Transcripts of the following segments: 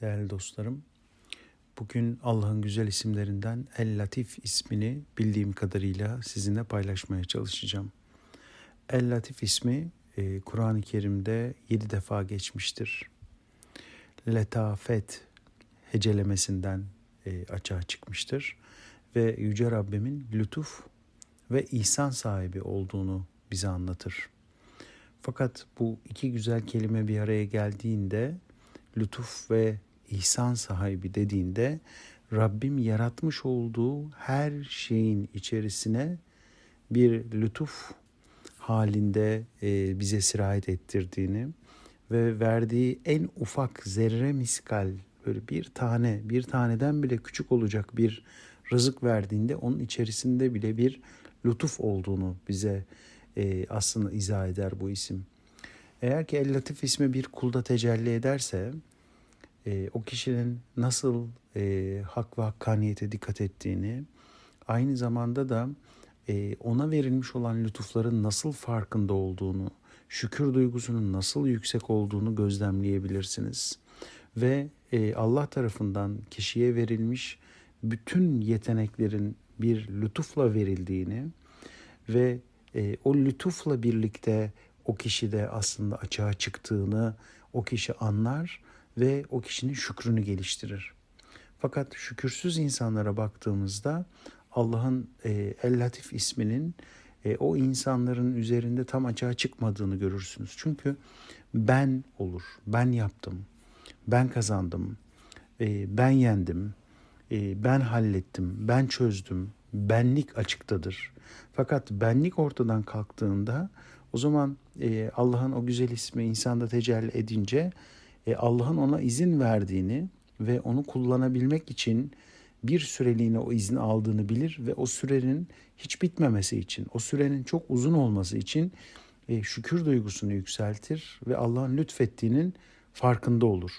değerli dostlarım. Bugün Allah'ın güzel isimlerinden El Latif ismini bildiğim kadarıyla sizinle paylaşmaya çalışacağım. El Latif ismi e, Kur'an-ı Kerim'de yedi defa geçmiştir. Letafet hecelemesinden e, açığa çıkmıştır. Ve Yüce Rabbimin lütuf ve ihsan sahibi olduğunu bize anlatır. Fakat bu iki güzel kelime bir araya geldiğinde lütuf ve ihsan sahibi dediğinde Rabbim yaratmış olduğu her şeyin içerisine bir lütuf halinde e, bize sirayet ettirdiğini ve verdiği en ufak zerre miskal böyle bir tane bir taneden bile küçük olacak bir rızık verdiğinde onun içerisinde bile bir lütuf olduğunu bize e, aslında izah eder bu isim. Eğer ki El Latif ismi bir kulda tecelli ederse e, o kişinin nasıl e, hak ve hakkaniyete dikkat ettiğini aynı zamanda da e, ona verilmiş olan lütufların nasıl farkında olduğunu, şükür duygusunun nasıl yüksek olduğunu gözlemleyebilirsiniz. Ve e, Allah tarafından kişiye verilmiş bütün yeteneklerin bir lütufla verildiğini ve e, o lütufla birlikte o kişide aslında açığa çıktığını o kişi anlar ve o kişinin şükrünü geliştirir. Fakat şükürsüz insanlara baktığımızda Allah'ın e, El Latif isminin e, o insanların üzerinde tam açığa çıkmadığını görürsünüz. Çünkü ben olur, ben yaptım, ben kazandım, e, ben yendim, e, ben hallettim, ben çözdüm, benlik açıktadır. Fakat benlik ortadan kalktığında o zaman e, Allah'ın o güzel ismi insanda tecelli edince e, Allah'ın ona izin verdiğini ve onu kullanabilmek için bir süreliğine o izni aldığını bilir ve o sürenin hiç bitmemesi için, o sürenin çok uzun olması için e, şükür duygusunu yükseltir ve Allah'ın lütfettiğinin farkında olur.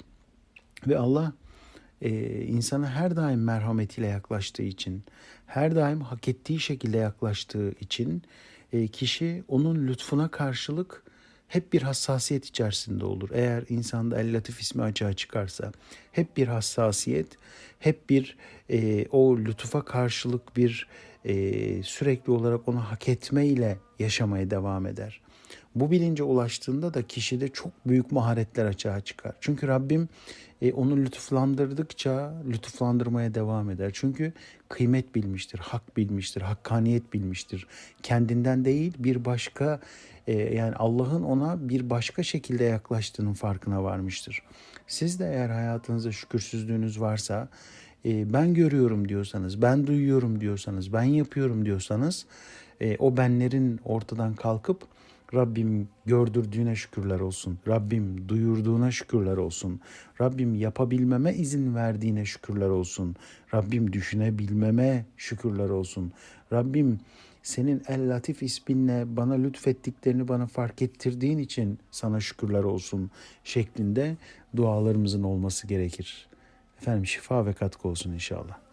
Ve Allah e, insana her daim merhametiyle yaklaştığı için, her daim hak ettiği şekilde yaklaştığı için kişi onun lütfuna karşılık hep bir hassasiyet içerisinde olur. Eğer insanda El Latif ismi açığa çıkarsa hep bir hassasiyet, hep bir e, o lütufa karşılık bir e, sürekli olarak onu hak etmeyle yaşamaya devam eder. Bu bilince ulaştığında da kişide çok büyük maharetler açığa çıkar. Çünkü Rabbim e, onu lütuflandırdıkça lütuflandırmaya devam eder. Çünkü kıymet bilmiştir, hak bilmiştir, hakkaniyet bilmiştir. Kendinden değil bir başka e, yani Allah'ın ona bir başka şekilde yaklaştığının farkına varmıştır. Siz de eğer hayatınızda şükürsüzlüğünüz varsa e, ben görüyorum diyorsanız, ben duyuyorum diyorsanız, ben yapıyorum diyorsanız e, o benlerin ortadan kalkıp Rabbim gördürdüğüne şükürler olsun. Rabbim duyurduğuna şükürler olsun. Rabbim yapabilmeme izin verdiğine şükürler olsun. Rabbim düşünebilmeme şükürler olsun. Rabbim senin El Latif isminle bana lütfettiklerini bana fark ettirdiğin için sana şükürler olsun şeklinde dualarımızın olması gerekir. Efendim şifa ve katkı olsun inşallah.